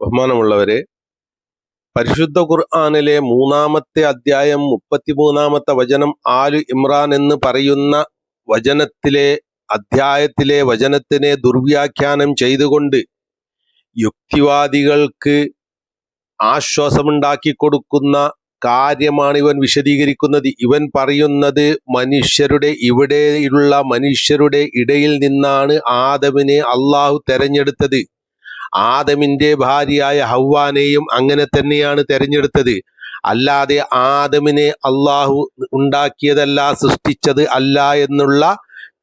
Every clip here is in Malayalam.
ബഹുമാനമുള്ളവരെ പരിശുദ്ധ ഖുർആാനിലെ മൂന്നാമത്തെ അധ്യായം മുപ്പത്തിമൂന്നാമത്തെ വചനം ആലു ഇമ്രാൻ എന്ന് പറയുന്ന വചനത്തിലെ അധ്യായത്തിലെ വചനത്തിനെ ദുർവ്യാഖ്യാനം ചെയ്തുകൊണ്ട് യുക്തിവാദികൾക്ക് ആശ്വാസമുണ്ടാക്കി കൊടുക്കുന്ന കാര്യമാണ് ഇവൻ വിശദീകരിക്കുന്നത്. ഇവൻ പറയുന്നത് മനുഷ്യരുടെ ഇവിടെയുള്ള മനുഷ്യരുടെ ഇടയിൽ നിന്നാണ് ആദമിനെ അള്ളാഹു തെരഞ്ഞെടുത്തത്. ആദമിന്റെ ഭാര്യയായ ഹവ്വാനെയും അങ്ങനെ തന്നെയാണ് തെരഞ്ഞെടുത്തത്. അല്ലാതെ ആദമിനെ അള്ളാഹു ഉണ്ടാക്കിയതല്ല സൃഷ്ടിച്ചത് അല്ല എന്നുള്ള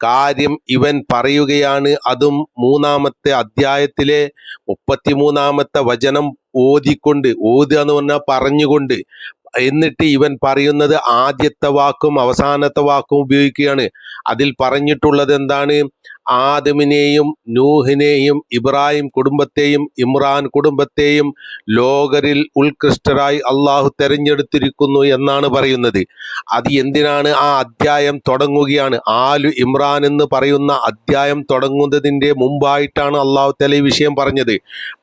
കാര്യം ഇവൻ പറയുകയാണ്. അതും മൂന്നാമത്തെ അധ്യായത്തിലെ മുപ്പത്തിമൂന്നാമത്തെ വചനം ഓതിക്കൊണ്ട് ഓതുക എന്ന് പറഞ്ഞാൽ പറഞ്ഞുകൊണ്ട്. എന്നിട്ട് ഇവൻ പറയുന്നത് ആദ്യത്തെ വാക്കും അവസാനത്തെ വാക്കും ഉപയോഗിക്കുകയാണ്. അതിൽ പറഞ്ഞിട്ടുള്ളത് എന്താണ്? ആദമിനെയും നൂഹിനെയും ഇബ്രാഹിം കുടുംബത്തെയും ഇമ്രാൻ കുടുംബത്തെയും ലോകരിൽ ഉത്കൃഷ്ടരായി അള്ളാഹു തെരഞ്ഞെടുത്തിരിക്കുന്നു എന്നാണ് പറയുന്നത്. അത് എന്തിനാണ് ആ അധ്യായം തുടങ്ങുകയാണ്? ആലു ഇമ്രാൻ എന്ന് പറയുന്ന അധ്യായം തുടങ്ങുന്നതിന്റെ മുമ്പായിട്ടാണ് അള്ളാഹു തല ഈ വിഷയം പറഞ്ഞത്.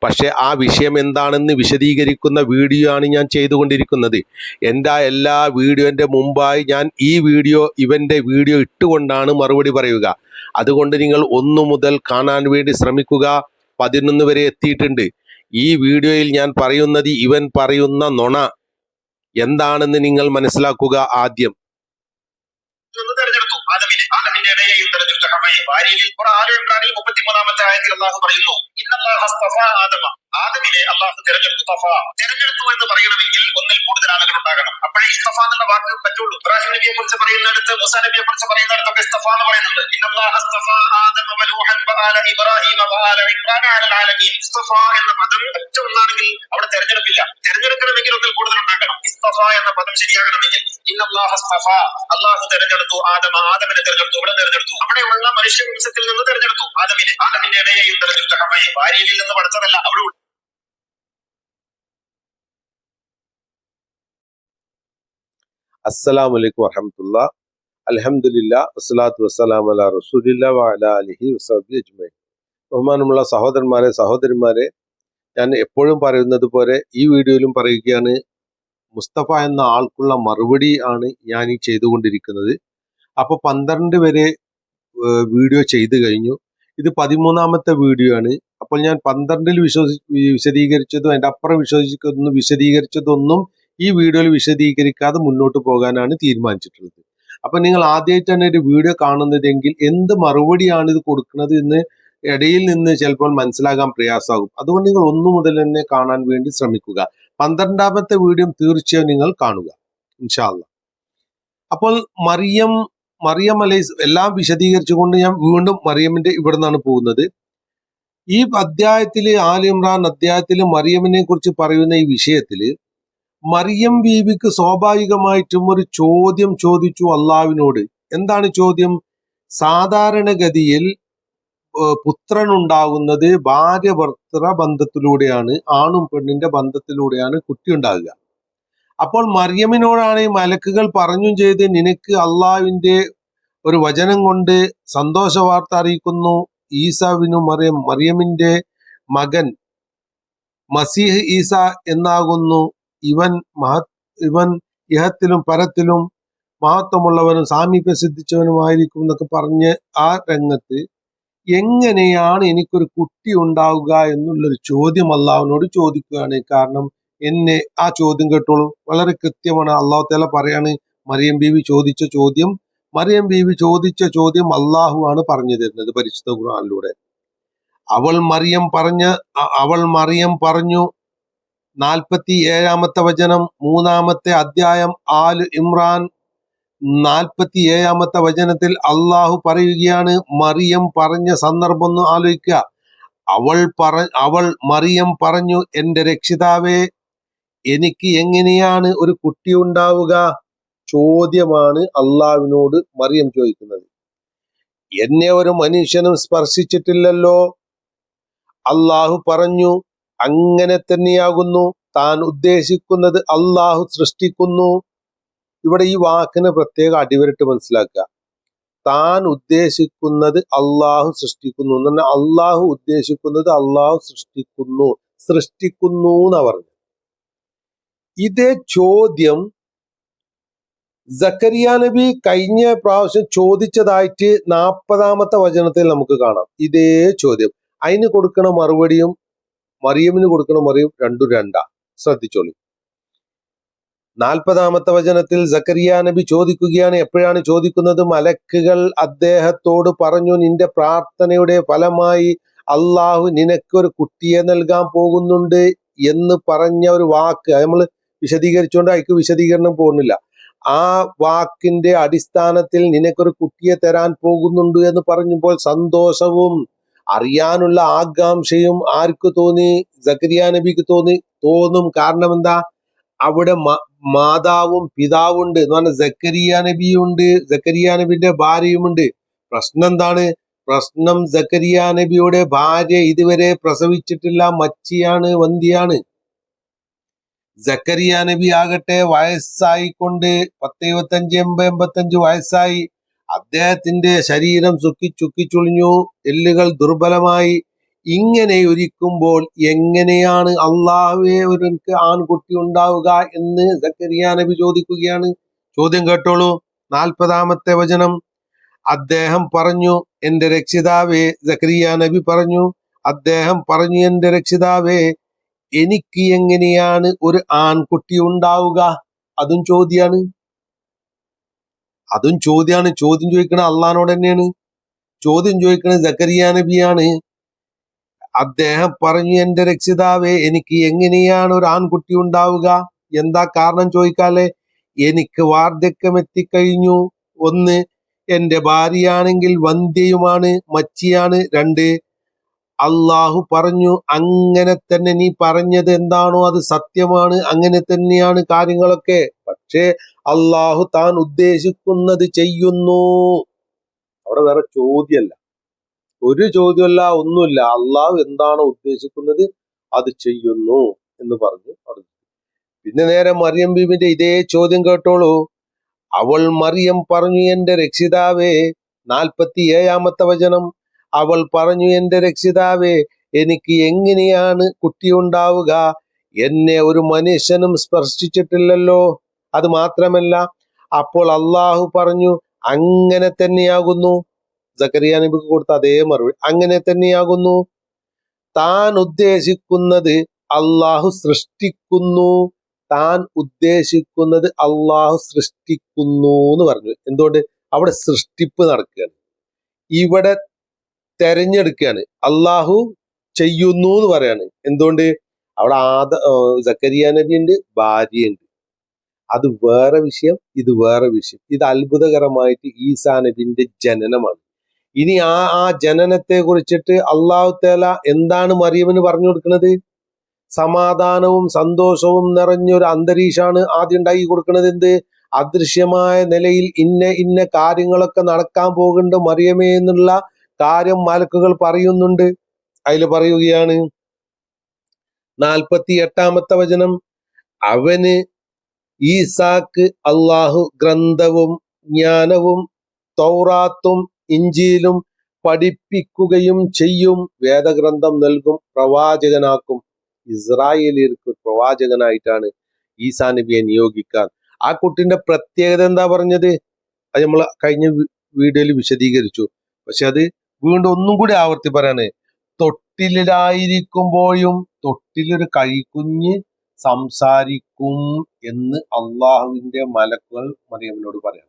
പക്ഷേ ആ വിഷയം എന്താണെന്ന് വിശദീകരിക്കുന്ന വീഡിയോ ആണ് ഞാൻ ചെയ്തുകൊണ്ടിരിക്കുന്നത്. എന്റെ എല്ലാ വീഡിയോന്റെ മുമ്പായി ഞാൻ ഈ വീഡിയോ ഇവന്റെ വീഡിയോ ഇട്ടുകൊണ്ടാണ് മറുപടി പറയുക. അതുകൊണ്ട് നിങ്ങൾ ഒന്നു മുതൽ കാണാൻ വേണ്ടി ശ്രമിക്കുക. പതിനൊന്ന് വരെ എത്തിയിട്ടുണ്ട്. ഈ വീഡിയോയിൽ ഞാൻ പറയുന്നത് ഇവൻ പറയുന്ന നുണ. എന്താണെന്ന് നിങ്ങൾ മനസ്സിലാക്കുക ആദ്യം. മുപ്പത്തിമൂന്നാമത്തെ ആയത്തിൽ അള്ളാഹു പറയുന്നു ആദമ. ആദമിനെ അള്ളാഹു തെരഞ്ഞെടുത്തു എന്ന് പറയണമെങ്കിൽ ഒന്നിൽ കൂടുതൽ ആളുകൾ ഉണ്ടാകണം. ഇസ്തഫ എന്നുള്ള വാക്ക് പറ്റുള്ളൂ. ഇബ്രാഹിം നബിയെ കുറിച്ച് പറയുന്നിടത്ത് മുസാ നബിയെ കുറിച്ച് പറയുന്നിടത്തൊക്കെ ഇസ്തഫ പറയുന്നുണ്ട്. ഒന്നാണെങ്കിൽ അവിടെ തെരഞ്ഞെടുപ്പില്ല. തെരഞ്ഞെടുക്കണമെങ്കിൽ ഒന്നിൽ കൂടുതൽ ഉണ്ടാക്കണം. ഇസ്തഫ എന്ന പദം ശരിയാകണമെങ്കിൽ അള്ളാഹു തെരഞ്ഞെടുത്തു ആദമ ആദമിനെ തെരഞ്ഞെടുത്തു ഇവിടെ തെരഞ്ഞെടുത്തു. അവിടെയുള്ള മനുഷ്യവംശത്തിൽ നിന്ന് തെരഞ്ഞെടുത്തു ആദമിനെ. ആദമിന്റെ ഇടയെയും തെരഞ്ഞെടുത്തു ഹമ്മയെ ഭാര്യയിൽ നിന്ന് പഠിച്ചതല്ല അവിടെ അസ്സലാമു അലൈക്കും വറഹമത്തുള്ള. അലഹമുല്ല വസ്സലാത്തു വസ്സലാം അല റസൂലില്ല വഅല അലിഹി വസ്ലി അജ്മൈൻ ബഹുമാനമുള്ള സഹോദരന്മാരെ സഹോദരിമാരെ ഞാൻ എപ്പോഴും പറയുന്നത് പോലെ ഈ വീഡിയോയിലും പറയുകയാണ് മുസ്തഫ എന്ന ആൾക്കുള്ള മറുപടി ആണ് ഞാൻ ഈ ചെയ്തുകൊണ്ടിരിക്കുന്നത്. അപ്പോൾ പന്ത്രണ്ട് വരെ വീഡിയോ ചെയ്തു കഴിഞ്ഞു. ഇത് പതിമൂന്നാമത്തെ വീഡിയോ ആണ്. അപ്പോൾ ഞാൻ പന്ത്രണ്ടിൽ വിശ്വസി വിശദീകരിച്ചതും അതിന്റെ അപ്പുറം വിശ്വസിക്കുന്നു വിശദീകരിച്ചതൊന്നും ഈ വീഡിയോയിൽ വിശദീകരിക്കാതെ മുന്നോട്ട് പോകാനാണ് തീരുമാനിച്ചിട്ടുള്ളത്. അപ്പൊ നിങ്ങൾ ആദ്യമായിട്ട് തന്നെ ഒരു വീഡിയോ കാണുന്നതെങ്കിൽ എന്ത് മറുപടിയാണ് ഇത് കൊടുക്കുന്നത് എന്ന് ഇടയിൽ നിന്ന് ചിലപ്പോൾ മനസ്സിലാകാൻ പ്രയാസമാകും. അതുകൊണ്ട് നിങ്ങൾ ഒന്നു മുതൽ തന്നെ കാണാൻ വേണ്ടി ശ്രമിക്കുക. പന്ത്രണ്ടാമത്തെ വീഡിയോ തീർച്ചയായും നിങ്ങൾ കാണുക. ഇൻഷാല്ല അപ്പോൾ മറിയം മറിയം അലൈസ് എല്ലാം വിശദീകരിച്ചുകൊണ്ട് ഞാൻ വീണ്ടും മറിയമിന്റെ ഇവിടെ നിന്നാണ് പോകുന്നത്. ഈ അധ്യായത്തിൽ ആലിമ്രാൻ ഇമ്രാൻ അധ്യായത്തിൽ മറിയമിനെ കുറിച്ച് പറയുന്ന ഈ വിഷയത്തിൽ മറിയം ബീവിക്ക് സ്വാഭാവികമായിട്ടും ഒരു ചോദ്യം ചോദിച്ചു അള്ളാവിനോട്. എന്താണ് ചോദ്യം? സാധാരണഗതിയിൽ പുത്രൻ ഉണ്ടാകുന്നത് ഭാര്യ ഭർത്തൃ ബന്ധത്തിലൂടെയാണ് ആണും പെണ്ണിന്റെ ബന്ധത്തിലൂടെയാണ് കുട്ടി ഉണ്ടാകുക. അപ്പോൾ മറിയമിനോടാണ് ഈ മലക്കുകൾ പറഞ്ഞു ചെയ്ത് നിനക്ക് അള്ളാവിന്റെ ഒരു വചനം കൊണ്ട് സന്തോഷ വാർത്ത അറിയിക്കുന്നു. ഈസാവിനു മറിയം മറിയമിന്റെ മകൻ മസീഹ് ഈസ എന്നാകുന്നു. ഇവൻ മഹ ഇവൻ ഇഹത്തിലും പരത്തിലും മഹത്വമുള്ളവനും സാമീപ്യം സിദ്ധിച്ചവനുമായിരിക്കും എന്നൊക്കെ പറഞ്ഞ് ആ രംഗത്ത് എങ്ങനെയാണ് എനിക്കൊരു കുട്ടി ഉണ്ടാവുക എന്നുള്ളൊരു ചോദ്യം അള്ളാഹുവിനോട് ചോദിക്കുകയാണ്. കാരണം എന്നെ ആ ചോദ്യം കേട്ടോളൂ. വളരെ കൃത്യമാണ് അള്ളാഹു തല പറയാണ് മറിയം ബീവി ചോദിച്ച ചോദ്യം മറിയം ബീവി ചോദിച്ച ചോദ്യം അള്ളാഹു ആണ് പറഞ്ഞു തരുന്നത് പരിശുദ്ധ ഖുർആനിലൂടെ. അവൾ മറിയം പറഞ്ഞ അവൾ മറിയം പറഞ്ഞു നാൽപ്പത്തി ഏഴാമത്തെ വചനം മൂന്നാമത്തെ അധ്യായം ആൽ ഇമ്രാൻ. നാൽപ്പത്തി ഏഴാമത്തെ വചനത്തിൽ അള്ളാഹു പറയുകയാണ് മറിയം പറഞ്ഞ സന്ദർഭം ഒന്ന് ആലോചിക്കുക. അവൾ പറ അവൾ മറിയം പറഞ്ഞു എന്റെ രക്ഷിതാവേ എനിക്ക് എങ്ങനെയാണ് ഒരു കുട്ടി ഉണ്ടാവുക? ചോദ്യമാണ് അള്ളാവിനോട് മറിയം ചോദിക്കുന്നത്. എന്നെ ഒരു മനുഷ്യനും സ്പർശിച്ചിട്ടില്ലല്ലോ. അള്ളാഹു പറഞ്ഞു അങ്ങനെ തന്നെയാകുന്നു. താൻ ഉദ്ദേശിക്കുന്നത് അള്ളാഹു സൃഷ്ടിക്കുന്നു. ഇവിടെ ഈ വാക്കിന് പ്രത്യേക അടിവരട്ട് മനസ്സിലാക്കുക. താൻ ഉദ്ദേശിക്കുന്നത് അള്ളാഹു സൃഷ്ടിക്കുന്നു. എന്ന് പറഞ്ഞാൽ അള്ളാഹു ഉദ്ദേശിക്കുന്നത് അള്ളാഹു സൃഷ്ടിക്കുന്നു. സൃഷ്ടിക്കുന്നു എന്നാ പറഞ്ഞു ഇതേ ചോദ്യം സക്കരിയ നബി കഴിഞ്ഞ പ്രാവശ്യം ചോദിച്ചതായിട്ട് നാൽപ്പതാമത്തെ വചനത്തിൽ നമുക്ക് കാണാം. ഇതേ ചോദ്യം. അതിന് കൊടുക്കണ മറുപടിയും മറിയമിന് കൊടുക്കണ മറിയം രണ്ടു രണ്ടാ. ശ്രദ്ധിച്ചോളി. നാൽപ്പതാമത്തെ വചനത്തിൽ സക്കരിയ നബി ചോദിക്കുകയാണ് എപ്പോഴാണ് ചോദിക്കുന്നത്? മലക്കുകൾ അദ്ദേഹത്തോട് പറഞ്ഞു നിന്റെ പ്രാർത്ഥനയുടെ ഫലമായി അള്ളാഹു നിനക്കൊരു കുട്ടിയെ നൽകാൻ പോകുന്നുണ്ട് എന്ന് പറഞ്ഞ ഒരു വാക്ക്. നമ്മൾ വിശദീകരിച്ചുകൊണ്ട് അയക്ക് വിശദീകരണം പോകുന്നില്ല. ആ വാക്കിന്റെ അടിസ്ഥാനത്തിൽ നിനക്കൊരു കുട്ടിയെ തരാൻ പോകുന്നുണ്ട് എന്ന് പറഞ്ഞപ്പോൾ സന്തോഷവും അറിയാനുള്ള ആകാംക്ഷയും ആർക്ക് തോന്നി? സക്കരിയ നബിക്ക് തോന്നി. തോന്നും കാരണം എന്താ? അവിടെ മാതാവും പിതാവുണ്ട്. എന്ന് പറഞ്ഞാൽ സക്കരിയ നബിയുണ്ട്. സക്കരിയ നബിന്റെ ഭാര്യയുമുണ്ട്. പ്രശ്നം എന്താണ്? പ്രശ്നം സക്കരിയ നബിയുടെ ഭാര്യ ഇതുവരെ പ്രസവിച്ചിട്ടില്ല. മച്ചിയാണ് വന്തിയാണ്. സക്കരിയ നബി ആകട്ടെ വയസ്സായിക്കൊണ്ട് പത്ത് എഴുപത്തഞ്ച് എൺപത് വയസ്സായി. അദ്ദേഹത്തിന്റെ ശരീരം ചുക്കി ചുക്കിച്ചുളിഞ്ഞു എല്ലുകൾ ദുർബലമായി. ഇങ്ങനെ ഒരുക്കുമ്പോൾ എങ്ങനെയാണ് അള്ളാഹുവെ ഒരുക്ക് ആൺകുട്ടി ഉണ്ടാവുക എന്ന് സക്കരിയ നബി ചോദിക്കുകയാണ്. ചോദ്യം കേട്ടോളൂ. നാൽപ്പതാമത്തെ വചനം. അദ്ദേഹം പറഞ്ഞു എന്റെ രക്ഷിതാവേ സക്കരിയ നബി പറഞ്ഞു. അദ്ദേഹം പറഞ്ഞു എന്റെ രക്ഷിതാവേ എനിക്ക് എങ്ങനെയാണ് ഒരു ആൺകുട്ടി ഉണ്ടാവുക? അതും ചോദ്യാണ്. അതും ചോദ്യമാണ് ചോദ്യം ചോദിക്കണ അള്ളഹാനോട് തന്നെയാണ്. ചോദ്യം ചോദിക്കണത് ജക്കരിയ നബിയാണ്. അദ്ദേഹം പറഞ്ഞു എന്റെ രക്ഷിതാവേ എനിക്ക് എങ്ങനെയാണ് ഒരു ആൺകുട്ടി ഉണ്ടാവുക? എന്താ കാരണം ചോദിക്കാല്ലേ? എനിക്ക് വാർദ്ധക്യം എത്തിക്കഴിഞ്ഞു ഒന്ന് എന്റെ ഭാര്യയാണെങ്കിൽ വന്ധ്യയുമാണ് മച്ചിയാണ്. രണ്ട് അള്ളാഹു പറഞ്ഞു അങ്ങനെ തന്നെ നീ പറഞ്ഞത് എന്താണോ അത് സത്യമാണ്. അങ്ങനെ തന്നെയാണ് കാര്യങ്ങളൊക്കെ. പക്ഷേ അള്ളാഹു താൻ ഉദ്ദേശിക്കുന്നത് ചെയ്യുന്നു. അവിടെ വേറെ ചോദ്യമല്ല ഒരു ചോദ്യമല്ല ഒന്നുമില്ല. അള്ളാഹു എന്താണോ ഉദ്ദേശിക്കുന്നത്? അത് ചെയ്യുന്നു എന്ന് പറഞ്ഞു. പറഞ്ഞു പിന്നെ നേരെ മറിയം ബീബിന്റെ ഇതേ ചോദ്യം കേട്ടോളൂ. അവൾ മറിയം പറഞ്ഞു എന്റെ രക്ഷിതാവേ നാൽപ്പത്തി ഏഴാമത്തെ വചനം. അവൾ പറഞ്ഞു എന്റെ രക്ഷിതാവേ എനിക്ക് എങ്ങനെയാണ് കുട്ടിയുണ്ടാവുക? എന്നെ ഒരു മനുഷ്യനും സ്പർശിച്ചിട്ടില്ലല്ലോ. അത് മാത്രമല്ല അപ്പോൾ അള്ളാഹു പറഞ്ഞു അങ്ങനെ തന്നെയാകുന്നു. സക്കരിയ നബിക്ക് കൊടുത്ത അതേ മറുപടി അങ്ങനെ തന്നെയാകുന്നു. താൻ ഉദ്ദേശിക്കുന്നത് അള്ളാഹു സൃഷ്ടിക്കുന്നു. താൻ ഉദ്ദേശിക്കുന്നത് അള്ളാഹു സൃഷ്ടിക്കുന്നു എന്ന് പറഞ്ഞു. എന്തുകൊണ്ട്? അവിടെ സൃഷ്ടിപ്പ് നടക്കുകയാണ്. ഇവിടെ തെരഞ്ഞെടുക്കുകയാണ്. അള്ളാഹു ചെയ്യുന്നു എന്ന് പറയാണ്. എന്തുകൊണ്ട്? അവിടെ ആദ സക്കരിയ നബി ഉണ്ട് ഭാര്യയുണ്ട്. അത് വേറെ വിഷയം ഇത് വേറെ വിഷയം. ഇത് അത്ഭുതകരമായിട്ട് ഈസാ നബിന്റെ ജനനമാണ്. ഇനി ആ ആ ജനനത്തെ കുറിച്ചിട്ട് അള്ളാഹു തേല എന്താണ് മറിയമിന് പറഞ്ഞു കൊടുക്കുന്നത്? സമാധാനവും സന്തോഷവും നിറഞ്ഞൊരു അന്തരീക്ഷമാണ് ആദ്യം ഉണ്ടാക്കി കൊടുക്കുന്നത് എന്ത്? അദൃശ്യമായ നിലയിൽ ഇന്ന ഇന്ന കാര്യങ്ങളൊക്കെ നടക്കാൻ പോകുന്നുണ്ട് മറിയമേ എന്നുള്ള കാര്യം മലക്കുകൾ പറയുന്നുണ്ട്. അതിൽ പറയുകയാണ് നാൽപ്പത്തി എട്ടാമത്തെ വചനം അവന് ഈസാക്ക് അള്ളാഹു ഗ്രന്ഥവും ജ്ഞാനവും തൗറാത്തും ഇഞ്ചിയിലും പഠിപ്പിക്കുകയും ചെയ്യും. വേദഗ്രന്ഥം നൽകും പ്രവാചകനാക്കും. ഇസ്രായേലിയർക്ക് പ്രവാചകനായിട്ടാണ് ഈസാ നബിയെ നിയോഗിക്കാൻ. ആ കുട്ടിന്റെ പ്രത്യേകത എന്താ പറഞ്ഞത്? അത് നമ്മൾ കഴിഞ്ഞ വീഡിയോയിൽ വിശദീകരിച്ചു. പക്ഷെ അത് വീണ്ടും ഒന്നും കൂടി ആവർത്തി പറയാണ്. തൊട്ടിലായിരിക്കുമ്പോഴും തൊട്ടിലൊരു കൈക്കുഞ്ഞ് സംസാരിക്കും എന്ന് അള്ളാഹുവിന്റെ മലക്കുകൾ മറിയമ്മിനോട് പറയാം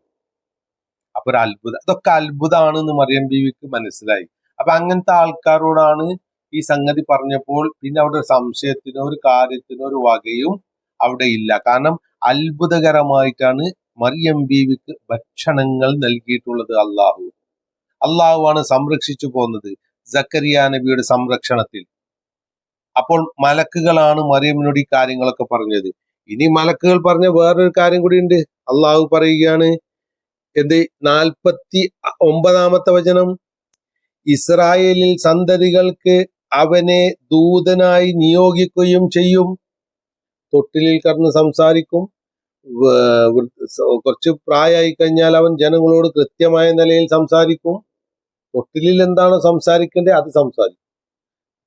അപ്പൊ ഒരു അത്ഭുതം. അതൊക്കെ അത്ഭുതമാണ് എന്ന് മറിയം ബീവിക്ക് മനസ്സിലായി. അപ്പൊ അങ്ങനത്തെ ആൾക്കാരോടാണ് ഈ സംഗതി പറഞ്ഞപ്പോൾ പിന്നെ അവിടെ ഒരു സംശയത്തിനോ ഒരു കാര്യത്തിനോ ഒരു വകയും അവിടെ ഇല്ല. കാരണം അത്ഭുതകരമായിട്ടാണ് മറിയം ബീവിക്ക് ഭക്ഷണങ്ങൾ നൽകിയിട്ടുള്ളത് അള്ളാഹു. അള്ളാഹുവാണ് സംരക്ഷിച്ചു പോകുന്നത്. സക്കരിയ നബിയുടെ സംരക്ഷണത്തിൽ. അപ്പോൾ മലക്കുകളാണ് മറിയമ്മിനോട് ഈ കാര്യങ്ങളൊക്കെ പറഞ്ഞത്. ഇനി മലക്കുകൾ പറഞ്ഞ വേറൊരു കാര്യം കൂടി ഉണ്ട് അള്ളാഹു പറയുകയാണ് എന്ത് നാൽപ്പത്തി ഒമ്പതാമത്തെ വചനം ഇസ്രായേലിൽ സന്തതികൾക്ക് അവനെ ദൂതനായി നിയോഗിക്കുകയും ചെയ്യും. തൊട്ടിലിൽ കടന്ന് സംസാരിക്കും. കുറച്ച് പ്രായമായി കഴിഞ്ഞാൽ അവൻ ജനങ്ങളോട് കൃത്യമായ നിലയിൽ സംസാരിക്കും. തൊട്ടിലിൽ എന്താണോ സംസാരിക്കേണ്ടത്? അത് സംസാരിക്കും.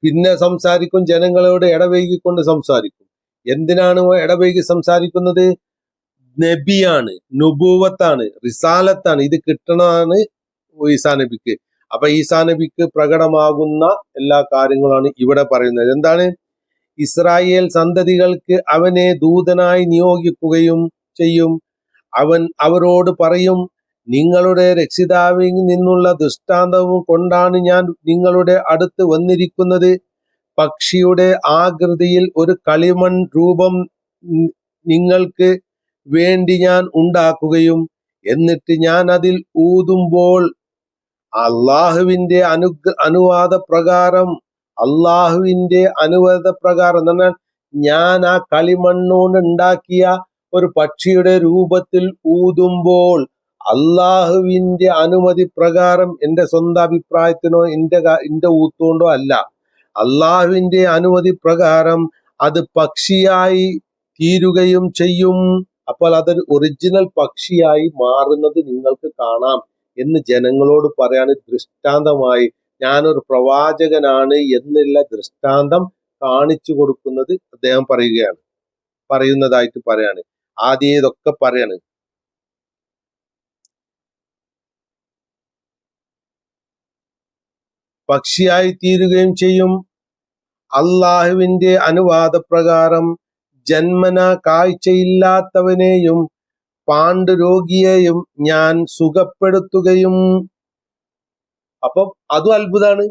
പിന്നെ സംസാരിക്കും ജനങ്ങളോട് ഇടവൈകിക്കൊണ്ട് സംസാരിക്കും. എന്തിനാണ് ഇടവൈകി സംസാരിക്കുന്നത്? നബിയാണ് നുബൂവത്താണ് റിസാലത്താണ്. ഇത് കിട്ടണമാണ് ഈസാ നബിക്ക്. അപ്പൊ ഈസാ നബിക്ക് പ്രകടമാകുന്ന എല്ലാ കാര്യങ്ങളാണ് ഇവിടെ പറയുന്നത്. എന്താണ്? ഇസ്രായേൽ സന്തതികൾക്ക് അവനെ ദൂതനായി നിയോഗിക്കുകയും ചെയ്യും. അവൻ അവരോട് പറയും നിങ്ങളുടെ രക്ഷിതാവിൽ നിന്നുള്ള ദൃഷ്ടാന്തവും കൊണ്ടാണ് ഞാൻ നിങ്ങളുടെ അടുത്ത് വന്നിരിക്കുന്നത്. പക്ഷിയുടെ ആകൃതിയിൽ ഒരു കളിമൺ രൂപം നിങ്ങൾക്ക് വേണ്ടി ഞാൻ ഉണ്ടാക്കുകയും എന്നിട്ട് ഞാൻ അതിൽ ഊതുമ്പോൾ അള്ളാഹുവിന്റെ അനുഗ്ര അനുവാദ പ്രകാരം അള്ളാഹുവിന്റെ അനുവാദ പ്രകാരം എന്ന് പറഞ്ഞാൽ ഞാൻ ആ കളിമണ്ണുകൊണ്ട് ഉണ്ടാക്കിയ ഒരു പക്ഷിയുടെ രൂപത്തിൽ ഊതുമ്പോൾ അള്ളാഹുവിന്റെ അനുമതി പ്രകാരം എന്റെ സ്വന്തം അഭിപ്രായത്തിനോ എന്റെ എന്റെ ഊത്തുകൊണ്ടോ അല്ല. അള്ളാഹുവിന്റെ അനുമതി പ്രകാരം അത് പക്ഷിയായി തീരുകയും ചെയ്യും. അപ്പോൾ അതൊരു ഒറിജിനൽ പക്ഷിയായി മാറുന്നത് നിങ്ങൾക്ക് കാണാം എന്ന് ജനങ്ങളോട് പറയാൻ ദൃഷ്ടാന്തമായി. ഞാനൊരു പ്രവാചകനാണ് എന്നുള്ള ദൃഷ്ടാന്തം കാണിച്ചു കൊടുക്കുന്നത് അദ്ദേഹം പറയുകയാണ്. പറയുന്നതായിട്ട് പറയാണ്. ആദ്യം ഇതൊക്കെ പറയാണ്. പക്ഷിയായി തീരുകയും ചെയ്യും. അള്ളാഹുവിന്റെ അനുവാദപ്രകാരം ജന്മന കാഴ്ചയില്ലാത്തവനെയും പാണ്ഡുരോഗിയെയും ഞാൻ സുഖപ്പെടുത്തുകയും. അപ്പം അതും അത്ഭുതാണ്.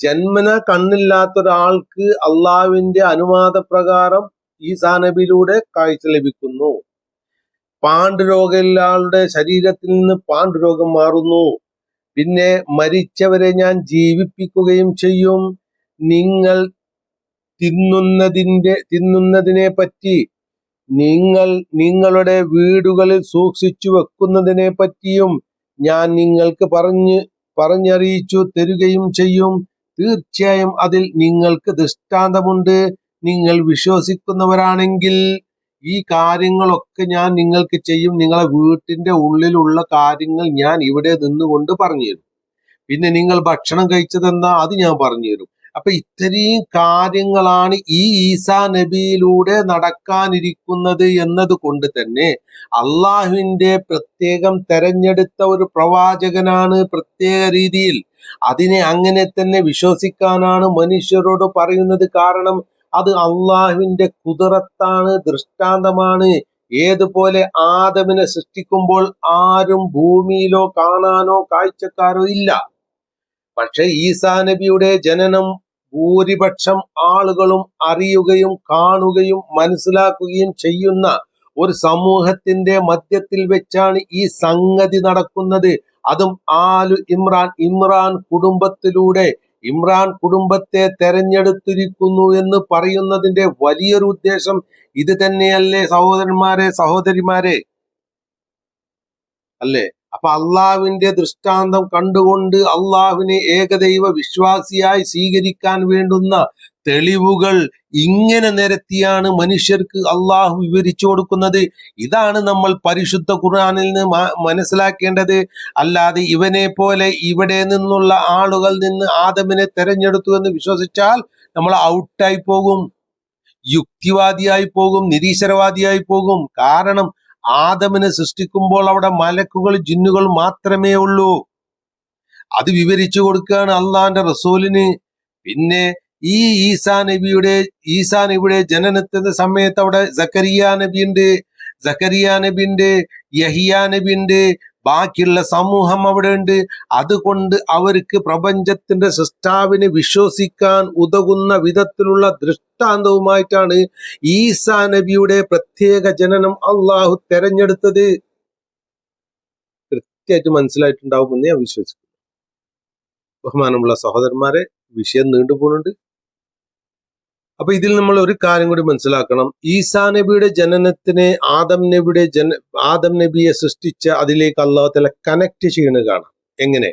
ജന്മന കണ്ണില്ലാത്ത ഒരാൾക്ക് അള്ളാഹുവിന്റെ അനുവാദപ്രകാരം ഈ സാനബിലൂടെ കാഴ്ച ലഭിക്കുന്നു. പാണ്ഡുരോഗമുള്ള ശരീരത്തിൽ നിന്ന് പാണ്ഡുരോഗം മാറുന്നു. പിന്നെ മരിച്ചവരെ ഞാൻ ജീവിപ്പിക്കുകയും ചെയ്യും. നിങ്ങൾ തിന്നുന്നതിന്റെ തിന്നുന്നതിനെ പറ്റി നിങ്ങൾ നിങ്ങളുടെ വീടുകളിൽ സൂക്ഷിച്ചു വെക്കുന്നതിനെ പറ്റിയും ഞാൻ നിങ്ങൾക്ക് പറഞ്ഞ് പറഞ്ഞറിയിച്ചു തരുകയും ചെയ്യും. തീർച്ചയായും അതിൽ നിങ്ങൾക്ക് ദൃഷ്ടാന്തമുണ്ട്. നിങ്ങൾ വിശ്വസിക്കുന്നവരാണെങ്കിൽ ഈ കാര്യങ്ങളൊക്കെ ഞാൻ നിങ്ങൾക്ക് ചെയ്യും. നിങ്ങളെ വീട്ടിന്റെ ഉള്ളിലുള്ള കാര്യങ്ങൾ ഞാൻ ഇവിടെ നിന്നുകൊണ്ട് പറഞ്ഞു തരും പിന്നെ നിങ്ങൾ ഭക്ഷണം കഴിച്ചതെന്താ അത് ഞാൻ പറഞ്ഞു തരും അപ്പൊ ഇത്രയും കാര്യങ്ങളാണ് ഈ ഈസാ നബിയിലൂടെ നടക്കാനിരിക്കുന്നത് എന്നത് കൊണ്ട് തന്നെ അള്ളാഹുവിന്റെ പ്രത്യേകം തെരഞ്ഞെടുത്ത ഒരു പ്രവാചകനാണ് പ്രത്യേക രീതിയിൽ. അതിനെ അങ്ങനെ തന്നെ വിശ്വസിക്കാനാണ് മനുഷ്യരോട് പറയുന്നത് കാരണം അത് അള്ളാഹുവിന്റെ കുതിരത്താണ് ദൃഷ്ടാന്തമാണ്. ഏതുപോലെ ആദമിനെ സൃഷ്ടിക്കുമ്പോൾ ആരും ഭൂമിയിലോ കാണാനോ കാഴ്ചക്കാരോ ഇല്ല. പക്ഷെ ഈസാ നബിയുടെ ജനനം ഭൂരിപക്ഷം ആളുകളും അറിയുകയും കാണുകയും മനസ്സിലാക്കുകയും ചെയ്യുന്ന ഒരു സമൂഹത്തിന്റെ മധ്യത്തിൽ വെച്ചാണ് ഈ സംഗതി നടക്കുന്നത്. അതും ആലു ഇമ്രാൻ ഇമ്രാൻ കുടുംബത്തിലൂടെ ഇമ്രാൻ കുടുംബത്തെ തെരഞ്ഞെടുത്തിരിക്കുന്നു എന്ന് പറയുന്നതിന്റെ വലിയൊരു ഉദ്ദേശം ഇത് തന്നെയല്ലേ സഹോദരന്മാരെ സഹോദരിമാരെ? അല്ലേ? അപ്പൊ അള്ളാവിന്റെ ദൃഷ്ടാന്തം കണ്ടുകൊണ്ട് അള്ളാഹുവിനെ ഏകദൈവ വിശ്വാസിയായി സ്വീകരിക്കാൻ വേണ്ടുന്ന തെളിവുകൾ ഇങ്ങനെ നിരത്തിയാണ് മനുഷ്യർക്ക് അള്ളാഹു വിവരിച്ചു കൊടുക്കുന്നത്. ഇതാണ് നമ്മൾ പരിശുദ്ധ ഖുർആാനിൽ നിന്ന് മനസ്സിലാക്കേണ്ടത്. അല്ലാതെ ഇവനെ പോലെ ഇവിടെ നിന്നുള്ള ആളുകൾ നിന്ന് ആദമിനെ തെരഞ്ഞെടുത്തു എന്ന് വിശ്വസിച്ചാൽ നമ്മൾ ഔട്ടായി പോകും. യുക്തിവാദിയായി പോകും നിരീശ്വരവാദിയായി പോകും. കാരണം ആദമിനെ സൃഷ്ടിക്കുമ്പോൾ അവിടെ മലക്കുകൾ ജിന്നുകൾ മാത്രമേ ഉള്ളൂ. അത് വിവരിച്ചു കൊടുക്കുകയാണ് അള്ളാന്റെ റസൂലിന്. പിന്നെ ഈ ഈസാ നബിയുടെ ഈസാ നബിയുടെ ജനനത്തിന്റെ സമയത്ത് അവിടെ സക്കരിയ നബിയുണ്ട് സക്കരിയ നബിന്റെ യഹിയ നബി ഉണ്ട് ബാക്കിയുള്ള സമൂഹം അവിടെ ഉണ്ട് അതുകൊണ്ട് അവർക്ക് പ്രപഞ്ചത്തിന്റെ സൃഷ്ടാവിനെ വിശ്വസിക്കാൻ ഉതകുന്ന വിധത്തിലുള്ള ദൃഷ്ടാന്തവുമായിട്ടാണ് ഈസാ നബിയുടെ പ്രത്യേക ജനനം അള്ളാഹു തെരഞ്ഞെടുത്തത്. കൃത്യമായിട്ട് മനസ്സിലായിട്ടുണ്ടാവുമെന്ന് ഞാൻ വിശ്വസിക്കുന്നു. ബഹുമാനമുള്ള സഹോദരന്മാരെ വിഷയം നീണ്ടുപോകുന്നുണ്ട്. അപ്പൊ ഇതിൽ നമ്മൾ ഒരു കാര്യം കൂടി മനസ്സിലാക്കണം. ഈസാ നബിയുടെ ജനനത്തിനെ ആദം നബിയുടെ ജന ആദം നബിയെ സൃഷ്ടിച്ച അതിലേക്ക് അള്ളാഹത്തല തല കണക്ട് ചെയ്യണ കാണാം. എങ്ങനെ?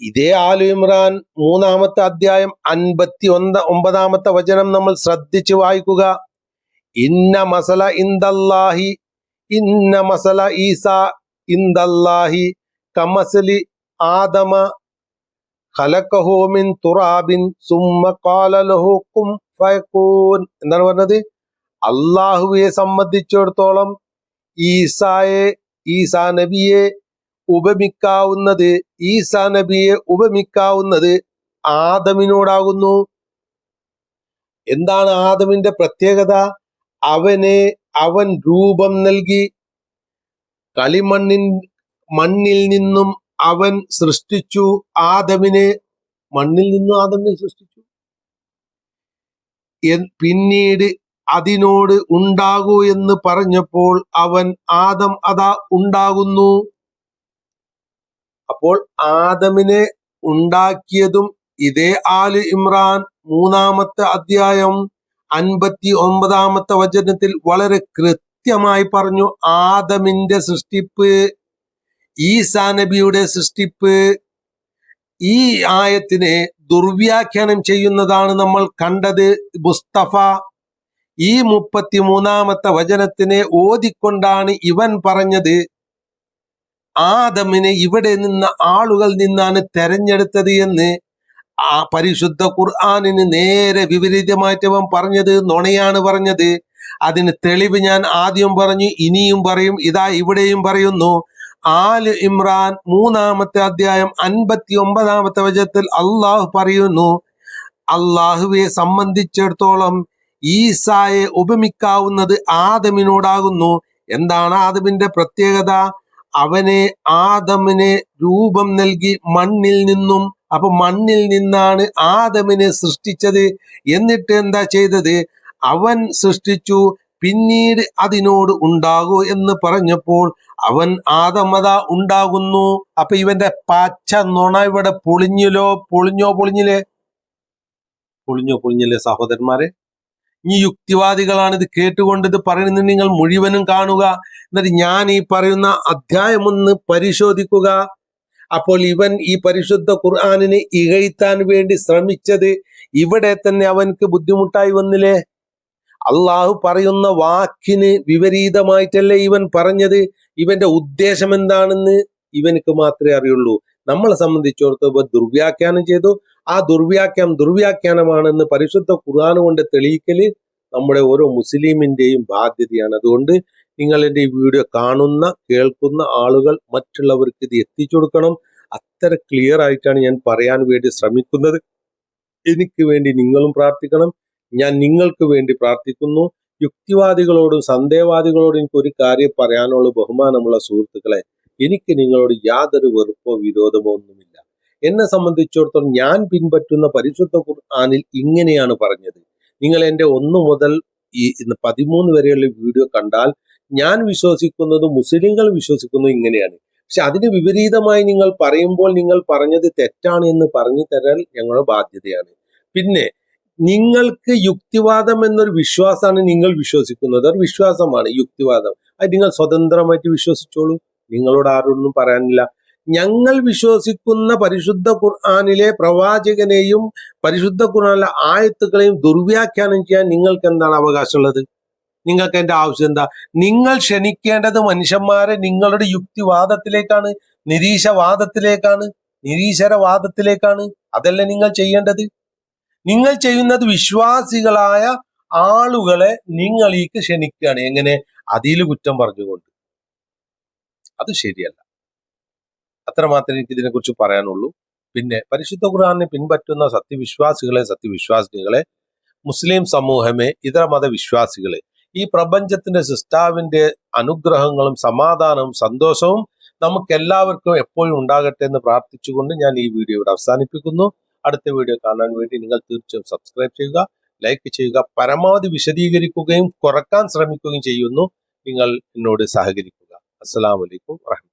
ഇതേ ആലു ഇമ്രാൻ മൂന്നാമത്തെ അധ്യായം അൻപത്തി ഒന്ന ഒമ്പതാമത്തെ വചനം നമ്മൾ ശ്രദ്ധിച്ചു വായിക്കുക. ഇന്ന മസല ഇന്ദല്ലാഹി ഇന്ന മസല ഈസാ ഇന്ദല്ലാഹി കമസലി ആദമ ഖലഖഹു മിൻ തുറാബിൻ ഖാല ലഹു കും ഫയകൂൻ എന്താണ് പറഞ്ഞത്? അള്ളാഹുവിയെ സംബന്ധിച്ചിടത്തോളം ഈസായെ ഈസാ നബിയെ ഉപമിക്കാവുന്നത് ഈസാ നബിയെ ഉപമിക്കാവുന്നത് ആദമിനോടാകുന്നു. എന്താണ് ആദമിന്റെ പ്രത്യേകത? അവനെ അവൻ രൂപം നൽകി കളിമണ്ണിൻ മണ്ണിൽ നിന്നും അവൻ സൃഷ്ടിച്ചു ആദമിനെ. മണ്ണിൽ നിന്ന് ആദമിനെ സൃഷ്ടിച്ചു. പിന്നീട് അതിനോട് ഉണ്ടാകൂ എന്ന് പറഞ്ഞപ്പോൾ അവൻ ആദം അതാ ഉണ്ടാകുന്നു. അപ്പോൾ ആദമിനെ ഉണ്ടാക്കിയതും ഇതേ ആൽ ഇമ്രാൻ മൂന്നാമത്തെ അധ്യായം അൻപത്തി ഒമ്പതാമത്തെ വചനത്തിൽ വളരെ കൃത്യമായി പറഞ്ഞു ആദമിന്റെ സൃഷ്ടിപ്പ് ഈസാ നബിയുടെ സൃഷ്ടിപ്പ് ഈ ആയത്തിനെ ദുർവ്യാഖ്യാനം ചെയ്യുന്നതാണ് നമ്മൾ കണ്ടത്. മുസ്തഫ ഈ മുപ്പത്തി മൂന്നാമത്തെ വചനത്തിനെ ഓതിക്കൊണ്ടാണ് ഇവൻ പറഞ്ഞത്. ആദമിനെ ഇവിടെ നിന്ന് ആളുകൾ നിന്നാണ് തെരഞ്ഞെടുത്തത് എന്ന് ആ പരിശുദ്ധ ഖുർആാനിന് നേരെ വിപരീതമായിട്ടവൻ പറഞ്ഞത് നുണയാണ് പറഞ്ഞത്. അതിന് തെളിവ് ഞാൻ ആദ്യം പറഞ്ഞു ഇനിയും പറയും ഇതാ ഇവിടെയും പറയുന്നു. ആൽ ഇമ്രാൻ മൂന്നാമത്തെ അധ്യായം അൻപത്തി ഒമ്പതാമത്തെ വചനത്തിൽ അള്ളാഹു പറയുന്നു അള്ളാഹുവെ സംബന്ധിച്ചിടത്തോളം ഈസായെ ഉപമിക്കാവുന്നത് ആദമിനോടാകുന്നു. എന്താണ് ആദമിന്റെ പ്രത്യേകത? അവനെ ആദമിനെ രൂപം നൽകി മണ്ണിൽ നിന്നും അപ്പൊ മണ്ണിൽ നിന്നാണ് ആദമിനെ സൃഷ്ടിച്ചത്. എന്നിട്ട് എന്താ ചെയ്തത്? അവൻ സൃഷ്ടിച്ചു പിന്നീട് അതിനോട് ഉണ്ടാകൂ എന്ന് പറഞ്ഞപ്പോൾ അവൻ ആദമത ഉണ്ടാകുന്നു. അപ്പൊ ഇവന്റെ പച്ച നുണ ഇവിടെ പൊളിഞ്ഞിലോ പൊളിഞ്ഞോ പൊളിഞ്ഞില്ലേ പൊളിഞ്ഞോ പൊളിഞ്ഞില്ലേ സഹോദരന്മാരെ? ഈ യുക്തിവാദികളാണ് ഇത് കേട്ടുകൊണ്ട് ഇത് പറയുന്നത്. നിങ്ങൾ മുഴുവനും കാണുക. എന്നിട്ട് ഞാൻ ഈ പറയുന്ന അധ്യായം ഒന്ന് പരിശോധിക്കുക. അപ്പോൾ ഇവൻ ഈ പരിശുദ്ധ ഖുർആാനിനെ ഇകഴ്ത്താൻ വേണ്ടി ശ്രമിച്ചത് ഇവിടെ തന്നെ അവൻക്ക് ബുദ്ധിമുട്ടായി വന്നില്ലേ? അള്ളാഹു പറയുന്ന വാക്കിന് വിപരീതമായിട്ടല്ലേ ഇവൻ പറഞ്ഞത്? ഇവന്റെ ഉദ്ദേശം എന്താണെന്ന് ഇവനക്ക് മാത്രമേ അറിയുള്ളൂ. നമ്മളെ സംബന്ധിച്ചിടത്തോളം ദുർവ്യാഖ്യാനം ചെയ്തു. ആ ദുർവ്യാഖ്യാനം ദുർവ്യാഖ്യാനമാണെന്ന് പരിശുദ്ധ ഖുർആൻ കൊണ്ട് തെളിയിക്കൽ നമ്മുടെ ഓരോ മുസ്ലിമിന്റെയും ബാധ്യതയാണ്. അതുകൊണ്ട് നിങ്ങൾ എന്റെ ഈ വീഡിയോ കാണുന്ന കേൾക്കുന്ന ആളുകൾ മറ്റുള്ളവർക്ക് ഇത് എത്തിച്ചു കൊടുക്കണം. അത്ര ക്ലിയർ ആയിട്ടാണ് ഞാൻ പറയാൻ വേണ്ടി ശ്രമിക്കുന്നത്. എനിക്ക് വേണ്ടി നിങ്ങളും പ്രാർത്ഥിക്കണം. ഞാൻ നിങ്ങൾക്ക് വേണ്ടി പ്രാർത്ഥിക്കുന്നു. യുക്തിവാദികളോടും സന്ദേഹവാദികളോടും എനിക്ക് ഒരു കാര്യം പറയാനുള്ള ബഹുമാനമുള്ള സുഹൃത്തുക്കളെ എനിക്ക് നിങ്ങളോട് യാതൊരു വെറുപ്പോ വിരോധമോ ഒന്നുമില്ല. എന്നെ സംബന്ധിച്ചിടത്തോളം ഞാൻ പിൻപറ്റുന്ന പരിശുദ്ധ ഖുർആാനിൽ ഇങ്ങനെയാണ് പറഞ്ഞത്. നിങ്ങൾ എന്റെ ഒന്ന് മുതൽ ഈ പതിമൂന്ന് വരെയുള്ള വീഡിയോ കണ്ടാൽ ഞാൻ വിശ്വസിക്കുന്നത് മുസ്ലിങ്ങൾ വിശ്വസിക്കുന്നത് ഇങ്ങനെയാണ്. പക്ഷെ അതിന് വിപരീതമായി നിങ്ങൾ പറയുമ്പോൾ നിങ്ങൾ പറഞ്ഞത് തെറ്റാണ് എന്ന് പറഞ്ഞു തരാൻ ഞങ്ങളുടെ ബാധ്യതയാണ്. പിന്നെ നിങ്ങൾക്ക് യുക്തിവാദം എന്നൊരു വിശ്വാസമാണ് നിങ്ങൾ വിശ്വസിക്കുന്നത്. ഒരു വിശ്വാസമാണ് യുക്തിവാദം. അത് നിങ്ങൾ സ്വതന്ത്രമായിട്ട് വിശ്വസിച്ചോളൂ. നിങ്ങളോട് ആരോടൊന്നും പറയാനില്ല. ഞങ്ങൾ വിശ്വസിക്കുന്ന പരിശുദ്ധ ഖുർആാനിലെ പ്രവാചകനെയും പരിശുദ്ധ ഖുർആാനിലെ ആയത്തുകളെയും ദുർവ്യാഖ്യാനം ചെയ്യാൻ നിങ്ങൾക്ക് എന്താണ് അവകാശമുള്ളത്? നിങ്ങൾക്ക് എന്റെ ആവശ്യം എന്താ? നിങ്ങൾ ക്ഷണിക്കേണ്ടത് മനുഷ്യന്മാരെ നിങ്ങളുടെ യുക്തിവാദത്തിലേക്കാണ് നിരീശവാദത്തിലേക്കാണ് നിരീശ്വരവാദത്തിലേക്കാണ്. അതല്ല നിങ്ങൾ ചെയ്യേണ്ടത്? നിങ്ങൾ ചെയ്യുന്നത് വിശ്വാസികളായ ആളുകളെ നിങ്ങളീക്ക് ക്ഷണിക്കുകയാണ്. എങ്ങനെ? അതിൽ കുറ്റം പറഞ്ഞുകൊണ്ട്. അത് ശരിയല്ല. അത്രമാത്രമേ എനിക്ക് ഇതിനെക്കുറിച്ച് പറയാനുള്ളൂ. പിന്നെ പരിശുദ്ധ ഖുർആാനെ പിൻപറ്റുന്ന സത്യവിശ്വാസികളെ സത്യവിശ്വാസികളെ മുസ്ലിം സമൂഹമേ ഇതര മതവിശ്വാസികളെ ഈ പ്രപഞ്ചത്തിന്റെ സിസ്റ്റാവിന്റെ അനുഗ്രഹങ്ങളും സമാധാനവും സന്തോഷവും നമുക്കെല്ലാവർക്കും എപ്പോഴും ഉണ്ടാകട്ടെ എന്ന് പ്രാർത്ഥിച്ചുകൊണ്ട് ഞാൻ ഈ വീഡിയോ ഇവിടെ അവസാനിപ്പിക്കുന്നു. അടുത്ത വീഡിയോ കാണാൻ വേണ്ടി നിങ്ങൾ തീർച്ചയായും സബ്സ്ക്രൈബ് ചെയ്യുക ലൈക്ക് ചെയ്യുക പരമാവധി വിശദീകരിക്കുകയും കുറയ്ക്കാൻ ശ്രമിക്കുകയും ചെയ്യുന്നു. നിങ്ങൾ എന്നോട് സഹകരിക്കുക. അസ്സലാമലൈക്കും വറഹ്മത്തുള്ളാഹി